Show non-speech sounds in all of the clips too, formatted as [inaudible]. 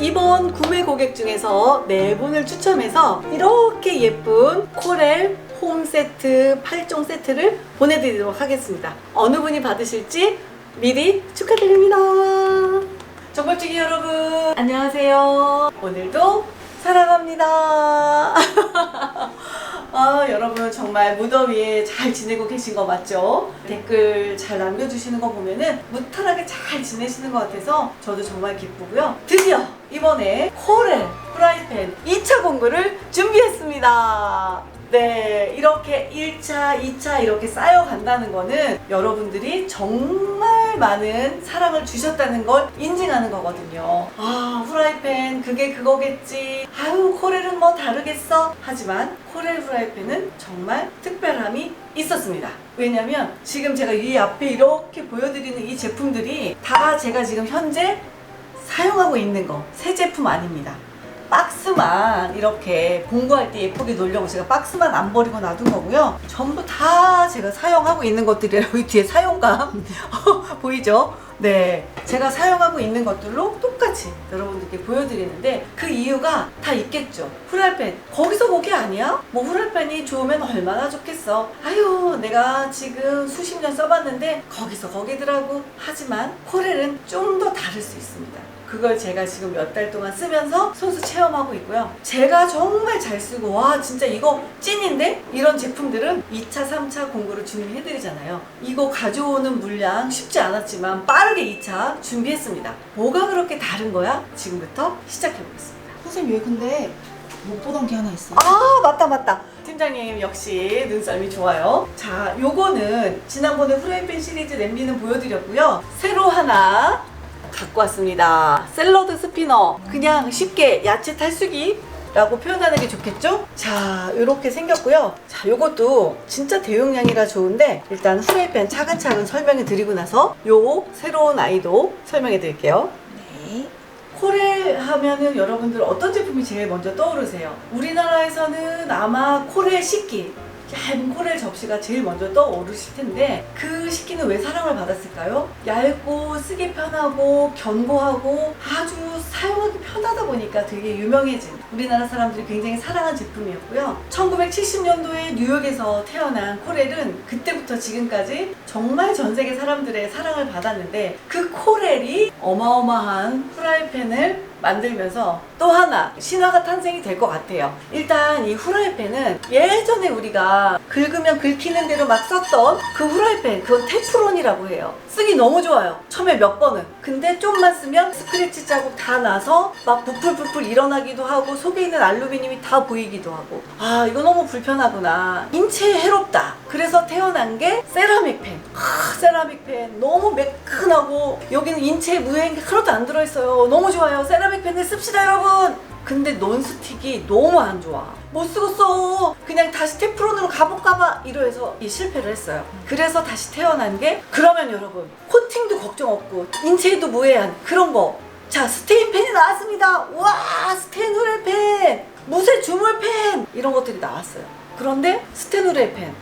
이번 구매 고객 중에서 네 분을 추첨해서 이렇게 예쁜 코렐 홈 세트 8종 세트를 보내드리도록 하겠습니다. 어느 분이 받으실지 미리 축하드립니다. 정벌주기 여러분 안녕하세요. 오늘도 사랑합니다. [laughs] 아, 여러분 정말 무더위에 잘 지내고 계신 거 맞죠? 댓글 잘 남겨주시는 거 보면은 무탈하게 잘 지내시는 것 같아서 저도 정말 기쁘고요. 드디어 이번에 코렐 프라이팬 2차 공구를 준비했습니다. 네, 이렇게 1차, 2차 이렇게 쌓여간다는 거는 여러분들이 정말 많은 사랑을 주셨다는 걸 인증하는 거거든요. 아, 후라이팬, 그게 그거겠지. 아유, 코렐은 뭐 다르겠어. 하지만 코렐 후라이팬은 정말 특별함이 있었습니다. 왜냐면 지금 제가 이 앞에 이렇게 보여드리는 이 제품들이 다 제가 지금 현재 사용하고 있는 거, 새 제품 아닙니다. 박스만 이렇게 공구할 때 예쁘게 놓으려고 제가 박스만 안 버리고 놔둔 거고요. 전부 다 제가 사용하고 있는 것들이라 여기 뒤에 사용감 [laughs] 보이죠? 네. 제가 사용하고 있는 것들로 똑같이 여러분들께 보여드리는데 그 이유가 다 있겠죠. 후라이팬. 거기서 거기 아니야? 뭐 후라이팬이 좋으면 얼마나 좋겠어. 아유, 내가 지금 수십 년 써봤는데 거기서 거기더라고. 하지만 코렐은 좀 더 다를 수 있습니다. 그걸 제가 지금 몇 달 동안 쓰면서 손수 체험하고 있고요. 제가 정말 잘 쓰고 와 진짜 이거 찐인데 이런 제품들은 2차, 3차 공구를 준비해드리잖아요. 이거 가져오는 물량 쉽지 않았지만 빠르게 2차 준비했습니다. 뭐가 그렇게 다른 거야? 지금부터 시작해보겠습니다. 선생님 왜 근데 못 보던 게 하나 있어요? 아 맞다 맞다 팀장님 역시 눈썰미 좋아요 자 요거는 지난번에 후라이팬 시리즈 냄비는 보여드렸고요 새로 하나 갖고 왔습니다 샐러드 스피너 그냥 쉽게 야채 탈수기 라고 표현하는 게 좋겠죠? 자, 이렇게 생겼고요. 자, 요것도 진짜 대용량이라 좋은데 일단 후라이팬 차근차근 설명해 드리고 나서 요 새로운 아이도 설명해 드릴게요. 네. 코렐 하면은 여러분들 어떤 제품이 제일 먼저 떠오르세요? 우리나라에서는 아마 코렐 식기 얇은 코렐 접시가 제일 먼저 떠오르실 텐데 그 식기는 왜 사랑을 받았을까요? 얇고 쓰기 편하고 견고하고 아주 사용하기 편하다 보니까 되게 유명해진 우리나라 사람들이 굉장히 사랑한 제품이었고요. 1970년도에 뉴욕에서 태어난 코렐은 그때부터 지금까지 정말 전 세계 사람들의 사랑을 받았는데 그 코렐이 어마어마한 프라이팬을 만들면서 또 하나 신화가 탄생이 될 것 같아요. 일단 이 후라이팬은 예전에 우리가 긁으면 긁히는 대로 막 썼던 그 후라이팬 그건 테프론이라고 해요. 쓰기 너무 좋아요. 처음에 몇 번은. 근데 좀만 쓰면 스크래치 자국 다 나서 막 부풀부풀 일어나기도 하고 속에 있는 알루미늄이 다 보이기도 하고 아 이거 너무 불편하구나. 인체에 해롭다. 그래서 태어난 게 세라믹 팬. 아, 세라믹 팬 너무 매끈하고 여기는 인체에 무해한 게 하나도 안 들어있어요. 너무 좋아요. 세라믹 팬을 씁시다 여러분. 근데 논스틱이 너무 안 좋아. 못 쓰겠어. 그냥 다시 테프론으로 가볼까봐 이러해서 이 실패를 했어요. 그래서 다시 태어난 게 그러면 여러분 코팅도 걱정 없고 인체에도 무해한 그런 거. 자 스테인 펜이 나왔습니다. 와 스테인 후레 펜, 무쇠 주물 펜 이런 것들이 나왔어요. 그런데 스테인 후레 펜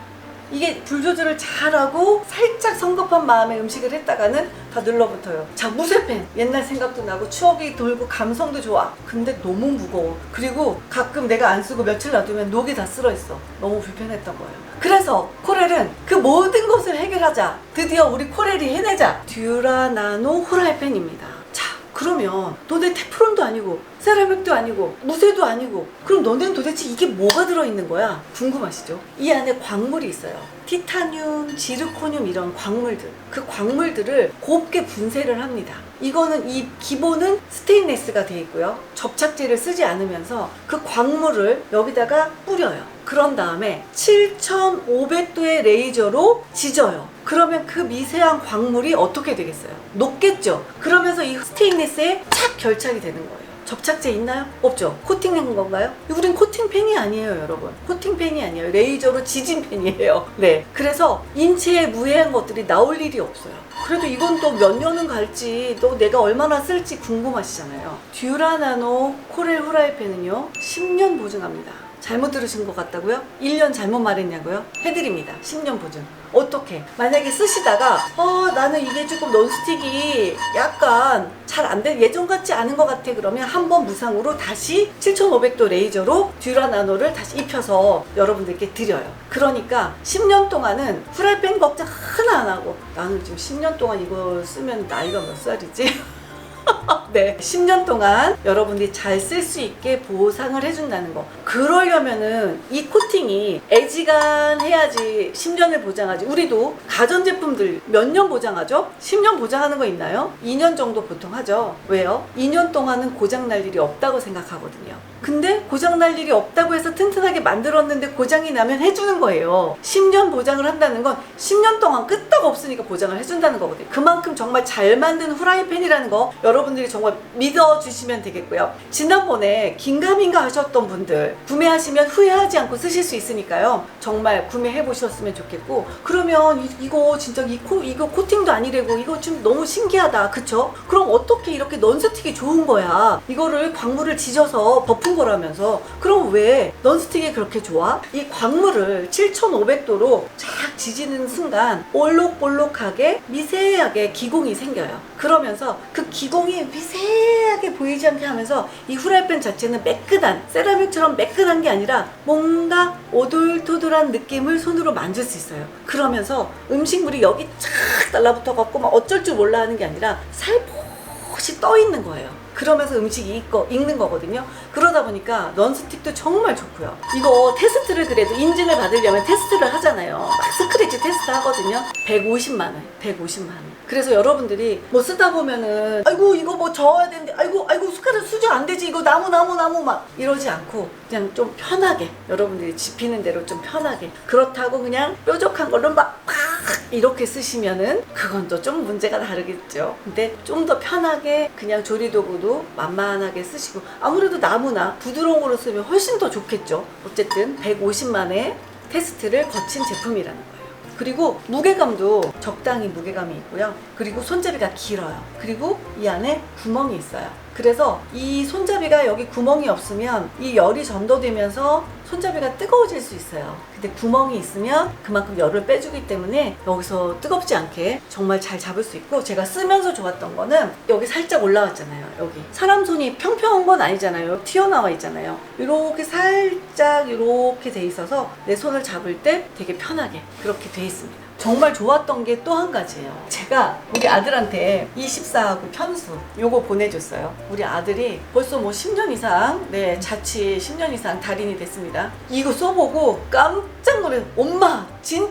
이게 불 조절을 잘하고 살짝 성급한 마음에 음식을 했다가는 다 눌러붙어요. 자, 무쇠팬. 옛날 생각도 나고 추억이 돌고 감성도 좋아. 근데 너무 무거워. 그리고 가끔 내가 안 쓰고 며칠 놔두면 녹이 다 쓸어 있어. 너무 불편했던 거예요. 그래서 코렐은 그 모든 것을 해결하자. 드디어 우리 코렐이 해내자. 듀라나노 후라이팬입니다. 자, 그러면 너네 테프론도 아니고 세라믹도 아니고 무쇠도 아니고 그럼 너네는 도대체 이게 뭐가 들어있는 거야? 궁금하시죠? 이 안에 광물이 있어요. 티타늄, 지르코늄 이런 광물들. 그 광물들을 곱게 분쇄를 합니다. 이거는 이 기본은 스테인레스가 돼 있고요. 접착제를 쓰지 않으면서 그 광물을 여기다가 뿌려요. 그런 다음에 7500도의 레이저로 지져요. 그러면 그 미세한 광물이 어떻게 되겠어요? 녹겠죠? 그러면서 이 스테인레스에 착 결착이 되는 거예요. 접착제 있나요? 없죠. 코팅한 건가요? 우린 코팅팬이 아니에요, 여러분. 코팅팬이 아니에요. 레이저로 지진 팬이에요. [laughs] 네. 그래서 인체에 무해한 것들이 나올 일이 없어요. 그래도 이건 또 몇 년은 갈지, 또 내가 얼마나 쓸지 궁금하시잖아요. 듀라나노 코렐 후라이팬은요, 10년 보증합니다. 자, 잘못 들으신 것 같다고요? 1년 잘못 말했냐고요? 해드립니다. 10년 보증. 어떻게? 만약에 쓰시다가 어 나는 이게 조금 논스틱이 약간 잘 안 돼 예전 같지 않은 것 같아 그러면 한 번 무상으로 다시 7500도 레이저로 듀라 나노를 다시 입혀서 여러분들께 드려요. 그러니까 10년 동안은 프라이팬 걱정 하나 안 하고 나는 지금 10년 동안 이거 쓰면 나이가 몇 살이지? [laughs] 네. 10년 동안 여러분들이 잘 쓸 수 있게 보상을 해준다는 거. 그러려면은 이 코팅이 애지간해야지 10년을 보장하지. 우리도 가전제품들 몇 년 보장하죠? 10년 보장하는 거 있나요? 2년 정도 보통 하죠. 왜요? 2년 동안은 고장날 일이 없다고 생각하거든요. 근데 고장날 일이 없다고 해서 튼튼하게 만들었는데 고장이 나면 해주는 거예요. 10년 보장을 한다는 건 10년 동안 끄떡 없으니까 보장을 해준다는 거거든요. 그만큼 정말 잘 만든 후라이팬이라는 거 여러분들이 정말 믿어주시면 되겠고요. 지난번에 긴가민가 하셨던 분들 구매하시면 후회하지 않고 쓰실 수 있으니까요. 정말 구매해 보셨으면 좋겠고 그러면 이, 이거 진짜 이 코, 이거 코팅도 아니래고 이거 좀 너무 신기하다. 그쵸? 그럼 어떻게 이렇게 넌스틱이 좋은 거야? 이거를 광물을 지져서 버픈 거라면서 그럼 왜 넌스틱이 그렇게 좋아? 이 광물을 7500도로 쫙 지지는 순간 볼록볼록하게 미세하게 기공이 생겨요. 그러면서 그 기공이 미 세하게 보이지 않게 하면서 이 후라이팬 자체는 매끈한 세라믹처럼 매끈한 게 아니라 뭔가 오돌토돌한 느낌을 손으로 만질 수 있어요. 그러면서 음식물이 여기 쫙 달라붙어 갖고 막 어쩔 줄 몰라 하는 게 아니라 살포시 떠 있는 거예요. 그러면서 음식이 익거, 익는 거거든요. 그러다 보니까 넌스틱도 정말 좋고요. 이거 테스트를 그래도 인증을 받으려면 테스트를 하잖아요. 막 스크래치 테스트 하거든요. 150만 원, 150만 원. 그래서 여러분들이 뭐 쓰다 보면은 아이고 이거 뭐 저어야 되는데 아이고 아이고 숟가락 수저 안 되지 이거 나무 나무 나무 막 이러지 않고 그냥 좀 편하게 여러분들이 집히는 대로 좀 편하게 그렇다고 그냥 뾰족한 걸로 막 팍 이렇게 쓰시면은 그건 또 좀 문제가 다르겠죠. 근데 좀 더 편하게 그냥 조리도구도 만만하게 쓰시고 아무래도 나 무나 부드러운 거로 쓰면 훨씬 더 좋겠죠. 어쨌든 150만의 테스트를 거친 제품이라는 거예요. 그리고 무게감도 적당히 무게감이 있고요. 그리고 손잡이가 길어요. 그리고 이 안에 구멍이 있어요. 그래서 이 손잡이가 여기 구멍이 없으면 이 열이 전도되면서 손잡이가 뜨거워질 수 있어요. 근데 구멍이 있으면 그만큼 열을 빼주기 때문에 여기서 뜨겁지 않게 정말 잘 잡을 수 있고 제가 쓰면서 좋았던 거는 여기 살짝 올라왔잖아요. 여기 사람 손이 평평한 건 아니잖아요. 튀어나와 있잖아요. 이렇게 살짝 이렇게 돼 있어서 내 손을 잡을 때 되게 편하게 그렇게 돼 있습니다. 정말 좋았던 게 또 한 가지예요. 제가 우리 아들한테 24하고 편수 요거 보내줬어요. 우리 아들이 벌써 뭐 10년 이상, 네, 자취 10년 이상 달인이 됐습니다. 이거 써보고 깜짝 놀래. 엄마, 진짜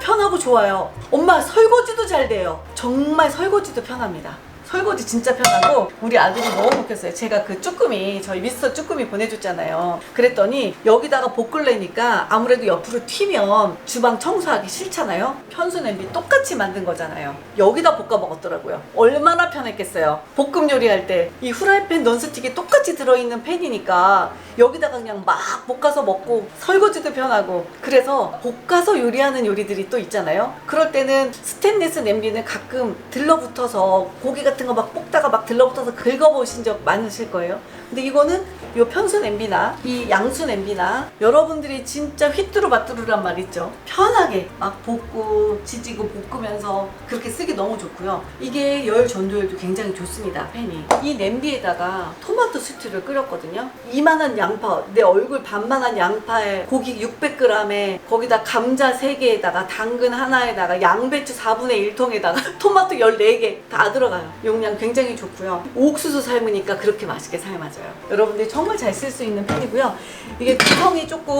편하고 좋아요. 엄마, 설거지도 잘 돼요. 정말 설거지도 편합니다. 설거지 진짜 편하고 우리 아들이 너무 먹혔어요. 제가 그 쭈꾸미 저희 미스터 쭈꾸미 보내줬잖아요. 그랬더니 여기다가 볶을래니까 아무래도 옆으로 튀면 주방 청소하기 싫잖아요. 편수 냄비 똑같이 만든 거잖아요. 여기다 볶아 먹었더라고요. 얼마나 편했겠어요. 볶음 요리할 때 이 후라이팬 넌스틱이 똑같이 들어있는 팬이니까 여기다가 그냥 막 볶아서 먹고 설거지도 편하고 그래서 볶아서 요리하는 요리들이 또 있잖아요. 그럴 때는 스테인리스 냄비는 가끔 들러붙어서 고기 같은 거막 볶다가 막 들러붙어서 긁어보신 적 많으실 거예요. 근데 이거는 요 편수 냄비나 이 양수 냄비나 여러분들이 진짜 휘뚜루마뚜루란 말 있죠. 편하게 막 볶고 지지고 볶으면서 그렇게 쓰기 너무 좋고요. 이게 열 전도율도 굉장히 좋습니다. 팬이. 이 냄비에다가 토마토 스튜를 끓였거든요. 이만한 양파, 내 얼굴 반만한 양파에 고기 600g에 거기다 감자 3개에다가 당근 하나에다가 양배추 4분의 1통에다가 [laughs] 토마토 14개 다 들어가요. 용량 굉장히 좋고요. 옥수수 삶으니까 그렇게 맛있게 삶아져요. 여러분들이 정말 잘 쓸 수 있는 팬이고요. 이게 구성이 조금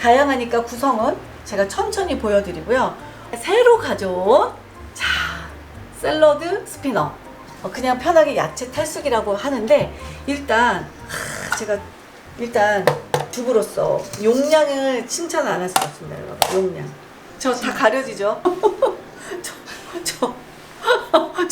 다양하니까 구성은 제가 천천히 보여드리고요. 새로 가져온 자 샐러드 스피너 어, 그냥 편하게 야채 탈수기라고 하는데 일단 하, 제가 일단 주부로서 용량을 칭찬 안 할 수가 없습니다 여러분 용량 저 다 가려지죠 저 [laughs]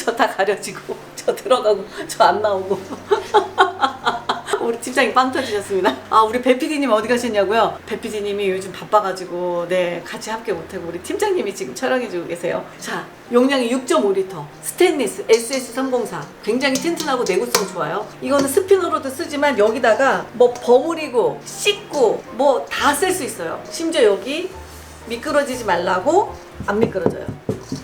저저다 가려지고 [laughs] 저 들어가고 저 안 나오고 [laughs] 우리 팀장님 빵 터지셨습니다. 아, 우리 배 PD님 어디 가셨냐고요? 배 PD님이 요즘 바빠가지고, 네, 같이 함께 못하고, 우리 팀장님이 지금 촬영해주고 계세요. 자, 용량이 6.5리터. 스테인리스 SS304. 굉장히 튼튼하고 내구성 좋아요. 이거는 스피너로도 쓰지만 여기다가 뭐 버무리고, 씻고, 뭐 다 쓸 수 있어요. 심지어 여기 미끄러지지 말라고, 안 미끄러져요.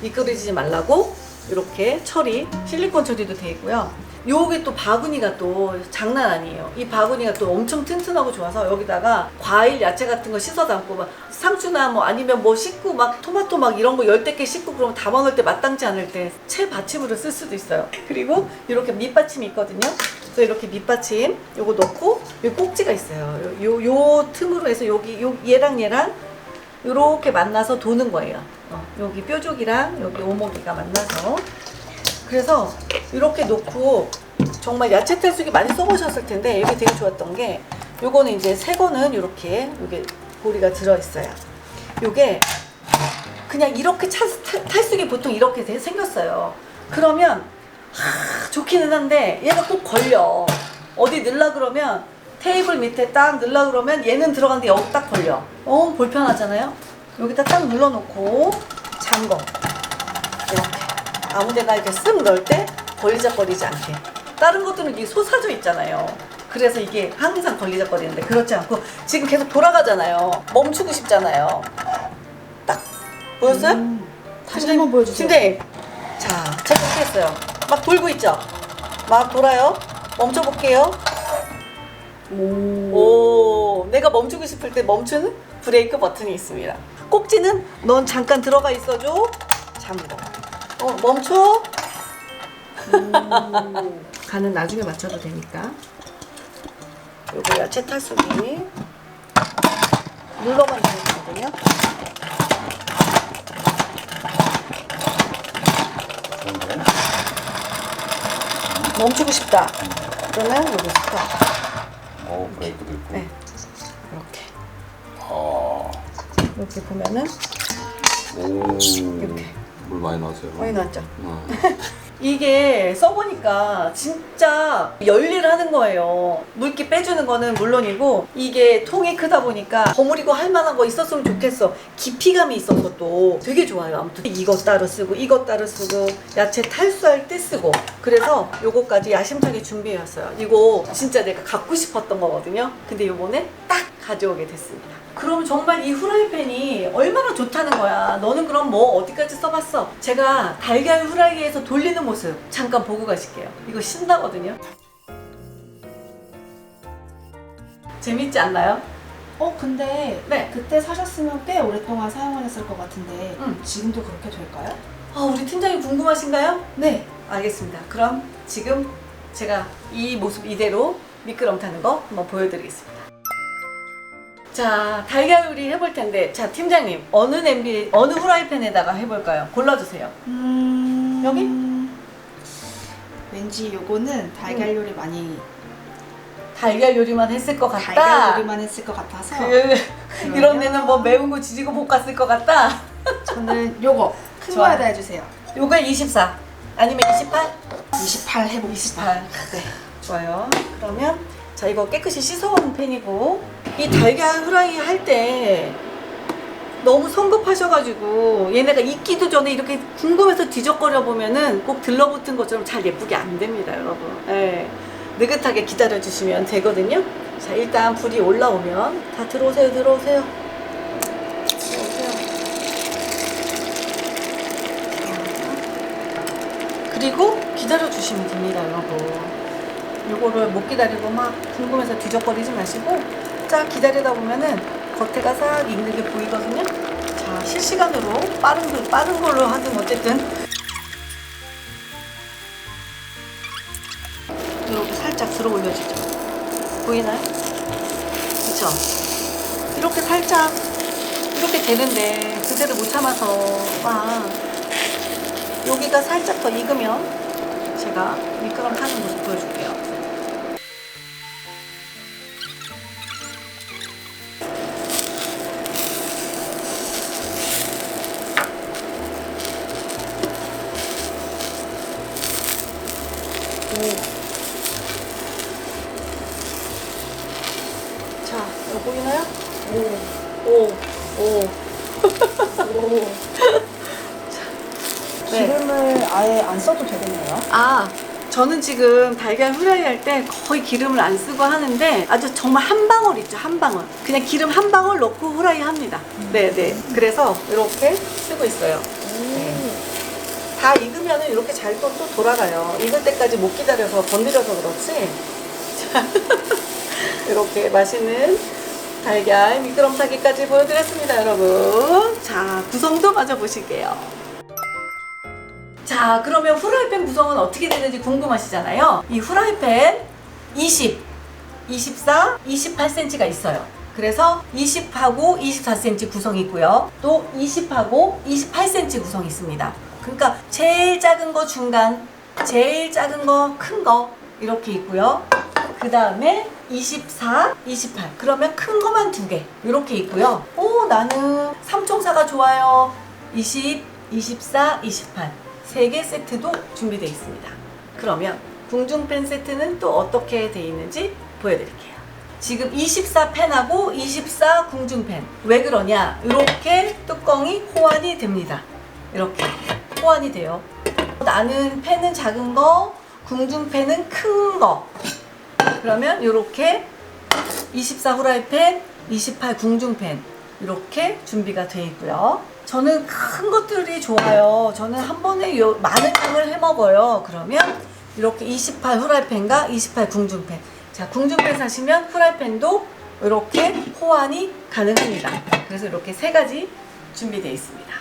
미끄러지지 말라고, 이렇게 처리, 실리콘 처리도 돼 있고요. 요게 또 바구니가 또 장난 아니에요. 이 바구니가 또 엄청 튼튼하고 좋아서 여기다가 과일, 야채 같은 거 씻어 담고 막 상추나 뭐 아니면 뭐 씻고 막 토마토 막 이런 거 열댓 개 씻고 그러면 담아 놓을 때 마땅치 않을 때 채 받침으로 쓸 수도 있어요. 그리고 이렇게 밑받침이 있거든요. 그래서 이렇게 밑받침 요거 넣고 요 꼭지가 있어요. 요, 요 틈으로 해서 여기 요 얘랑 얘랑 이렇게 만나서 도는 거예요. 어, 여기 뾰족이랑 여기 오목이가 만나서 그래서 이렇게 놓고 정말 야채 탈수기 많이 써보셨을 텐데 이게 되게 좋았던 게 요거는 이제 새 거는 이렇게 요게 고리가 들어 있어요. 요게 그냥 이렇게 차, 탈, 탈수기 보통 이렇게 돼- 생겼어요. 그러면 하, 좋기는 한데 얘가 꼭 걸려. 어디 넣으려 그러면 테이블 밑에 딱 넣으려 그러면 얘는 들어가는데 여기 딱 걸려. 어 불편하잖아요. 여기다 딱 눌러놓고 잠궈. 이렇게 아무데나 이렇게 쓱 넣을 때 걸리적거리지 않게. 다른 것들은 이게 솟아져 있잖아요. 그래서 이게 항상 걸리적거리는데 그렇지 않고 지금 계속 돌아가잖아요. 멈추고 싶잖아요. 딱 보였어요? 음, 다시 한번 보여주세요. 팀장님, 자, 제가 이렇게 했어요. 막 돌고 있죠? 막 돌아요. 멈춰볼게요. 오. 오, 내가 멈추고 싶을 때 멈추는 브레이크 버튼이 있습니다. 꼭지는 넌 잠깐 들어가 있어줘. 잠궈. 어, 멈춰. [laughs] 간은 나중에 맞춰도 되니까. 요거 야채 탈수기. 눌러만 주면 되거든요. 멈추고 싶다. 그러면 여기 스톱. 오, 브레이크도 있고. 네. 이렇게. 아, 이렇게 보면은 오. 이렇게. 물 많이 나왔어요. 많이 나왔죠? 어. [laughs] 이게 써보니까 진짜 열일을 하는 거예요. 물기 빼주는 거는 물론이고 이게 통이 크다 보니까 버무리고 할 만한 거 있었으면 좋겠어. 깊이감이 있어서 또 되게 좋아요. 아무튼 이거 따로 쓰고 이거 따로 쓰고 야채 탈수할 때 쓰고 그래서 요거까지 야심차게 준비해왔어요. 이거 진짜 내가 갖고 싶었던 거거든요. 근데 요번에 딱 가져오게 됐습니다. 그럼 정말 이 후라이팬이 얼마나 좋다는 거야. 너는 그럼 뭐 어디까지 써봤어? 제가 달걀 후라이에서 돌리는 모습 잠깐 보고 가실게요. 이거 신나거든요. 재밌지 않나요? 어 근데 네. 그때 사셨으면 꽤 오랫동안 사용하셨을 것 같은데 음. 지금도 그렇게 될까요? 아, 우리 팀장님 궁금하신가요? 네. 알겠습니다. 그럼 지금 제가 이 모습 이대로 미끄럼 타는 거 한번 보여드리겠습니다. 자, 달걀 요리 해볼 텐데, 자, 팀장님, 어느 냄비, 어느 후라이팬에다가 해볼까요? 골라주세요. 음... 여기? 왠지 요거는 달걀 요리 많이 달걀 요리만 했을 것 같다. 달걀 요리만 했을 것 같아서 그, 이런 데는 뭐 매운 거 지지고 볶았을 것 같다. 저는 요거 [laughs] 큰 좋아요. 거에다 해주세요. 요거 24. 아니면 28? 28 해봅시다. 28. 네. 좋아요. 그러면 자 이거 깨끗이 씻어온 팬이고 이 달걀 후라이 할 때 너무 성급하셔가지고 얘네가 익기도 전에 이렇게 궁금해서 뒤적거려 보면은 꼭 들러붙은 것처럼 잘 예쁘게 안 됩니다, 여러분. 예. 느긋하게 기다려 주시면 되거든요. 자 일단 불이 올라오면 다 들어오세요, 들어오세요. 그리고 기다려 주시면 됩니다, 여러분. 요거를 못 기다리고 막 궁금해서 뒤적거리지 마시고 쫙 기다리다 보면은 겉에가 싹 익는 게 보이거든요. 자 실시간으로 빠른 걸 빠른 걸로 하든 어쨌든 이렇게 살짝 들어 올려주죠. 보이나요? 그쵸? 이렇게 살짝 이렇게 되는데 그대로 못 참아서 막 여기가 살짝 더 익으면 제가 미끄럼 타는 모습 보여줄게요. 지금 달걀 후라이 할 때 거의 기름을 안 쓰고 하는데 아주 정말 한 방울 있죠, 한 방울. 그냥 기름 한 방울 넣고 후라이 합니다. 네, 네. 그래서 이렇게 쓰고 있어요. 네. 다 익으면 이렇게 잘 또 또 돌아가요. 익을 때까지 못 기다려서 건드려서 그렇지. 자, [laughs] 이렇게 맛있는 달걀 미끄럼타기까지 보여드렸습니다, 여러분. 자, 구성도 마저 보실게요. 자, 그러면 후라이팬 구성은 어떻게 되는지 궁금하시잖아요. 이 후라이팬 20, 24, 28cm가 있어요. 그래서 20하고 24cm 구성이 있고요. 또 20하고 28cm 구성이 있습니다. 그러니까 제일 작은 거 중간, 제일 작은 거 큰 거 이렇게 있고요. 그 다음에 24, 28. 그러면 큰 거만 두 개. 이렇게 있고요. 오, 나는 삼총사가 좋아요. 20, 24, 28. 세개 세트도 준비되어 있습니다. 그러면 궁중팬 세트는 또 어떻게 되어 있는지 보여드릴게요. 지금 24펜하고 24 궁중팬. 왜 그러냐? 이렇게 뚜껑이 호환이 됩니다. 이렇게 호환이 돼요. 나는 펜은 작은 거, 궁중팬은 큰 거. 그러면 이렇게 24 후라이팬, 28 궁중팬 이렇게 준비가 되어 있고요. 저는 큰 것들이 좋아요. 저는 한 번에 요 많은 양을 해 먹어요. 그러면 이렇게 28 후라이팬과 28 궁중팬. 자, 궁중팬 사시면 후라이팬도 이렇게 호환이 가능합니다. 그래서 이렇게 세 가지 준비되어 있습니다.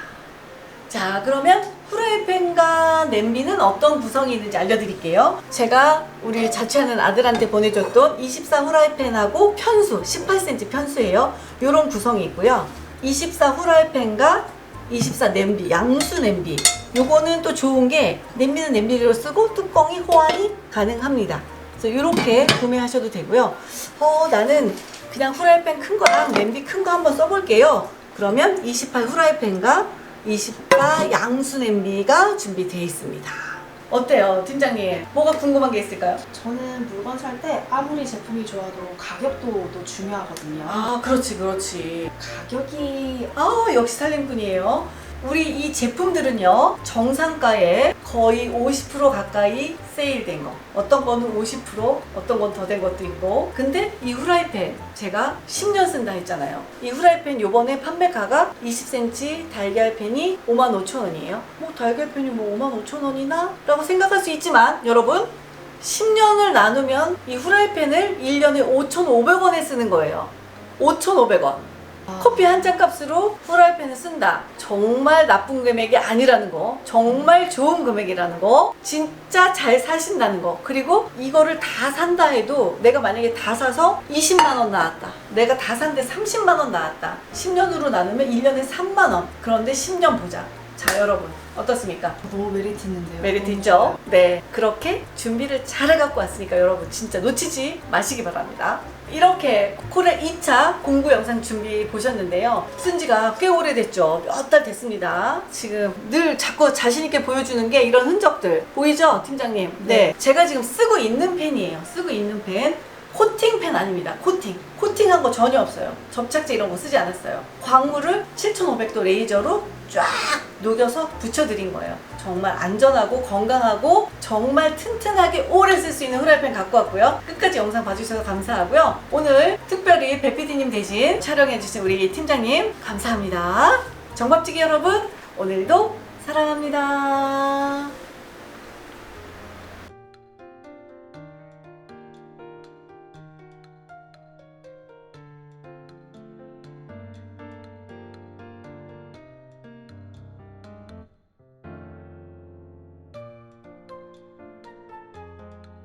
자, 그러면 후라이팬과 냄비는 어떤 구성이 있는지 알려드릴게요. 제가 우리 자취하는 아들한테 보내줬던 24 후라이팬하고 편수, 18cm 편수예요. 이런 구성이 있고요. 24 후라이팬과 24 냄비, 양수 냄비. 요거는 또 좋은 게 냄비는 냄비로 쓰고 뚜껑이 호환이 가능합니다. 그래서 이렇게 구매하셔도 되고요. 어, 나는 그냥 후라이팬 큰 거랑 냄비 큰 거 한번 써볼게요. 그러면 28 후라이팬과 24 양수 냄비가 준비되어 있습니다. 어때요, 팀장님? 뭐가 궁금한 게 있을까요? 저는 물건 살 때 아무리 제품이 좋아도 가격도 또 중요하거든요. 아, 그렇지, 그렇지. 가격이 아, 역시 살림꾼이에요. 우리 이 제품들은요, 정상가에 거의 50% 가까이 세일된 거. 어떤 거는 50%, 어떤 건 더 된 것도 있고. 근데 이 후라이팬, 제가 10년 쓴다 했잖아요. 이 후라이팬 요번에 판매가가 20cm 달걀팬이 55,000원이에요. 뭐 달걀팬이 뭐 55,000원이나? 라고 생각할 수 있지만, 여러분, 10년을 나누면 이 후라이팬을 1년에 5,500원에 쓰는 거예요. 5,500원. 커피 한 잔 값으로 후라이팬을 쓴다. 정말 나쁜 금액이 아니라는 거. 정말 좋은 금액이라는 거. 진짜 잘 사신다는 거. 그리고 이거를 다 산다 해도 내가 만약에 다 사서 20만원 나왔다. 내가 다 산데 30만원 나왔다. 10년으로 나누면 1년에 3만원. 그런데 10년 보자. 자, 여러분. 어떻습니까? 너무 메리트 있는데요. 메리트 있죠? 네. 그렇게 준비를 잘 해갖고 왔으니까 여러분 진짜 놓치지 마시기 바랍니다. 이렇게 코레 2차 공구 영상 준비 보셨는데요. 쓴 지가 꽤 오래됐죠. 몇 달 됐습니다. 지금 늘 자꾸 자신 있게 보여주는 게 이런 흔적들. 보이죠, 팀장님? 네. 제가 지금 쓰고 있는 펜이에요. 쓰고 있는 펜. 코팅 펜 아닙니다. 코팅. 코팅한 거 전혀 없어요. 접착제 이런 거 쓰지 않았어요. 광물을 7500도 레이저로 쫙 녹여서 붙여드린 거예요. 정말 안전하고 건강하고 정말 튼튼하게 오래 쓸 수 있는 후라이팬 갖고 왔고요. 끝까지 영상 봐주셔서 감사하고요. 오늘 특별히 배피디님 대신 촬영해주신 우리 팀장님 감사합니다. 정밥찌개 여러분 오늘도 사랑합니다.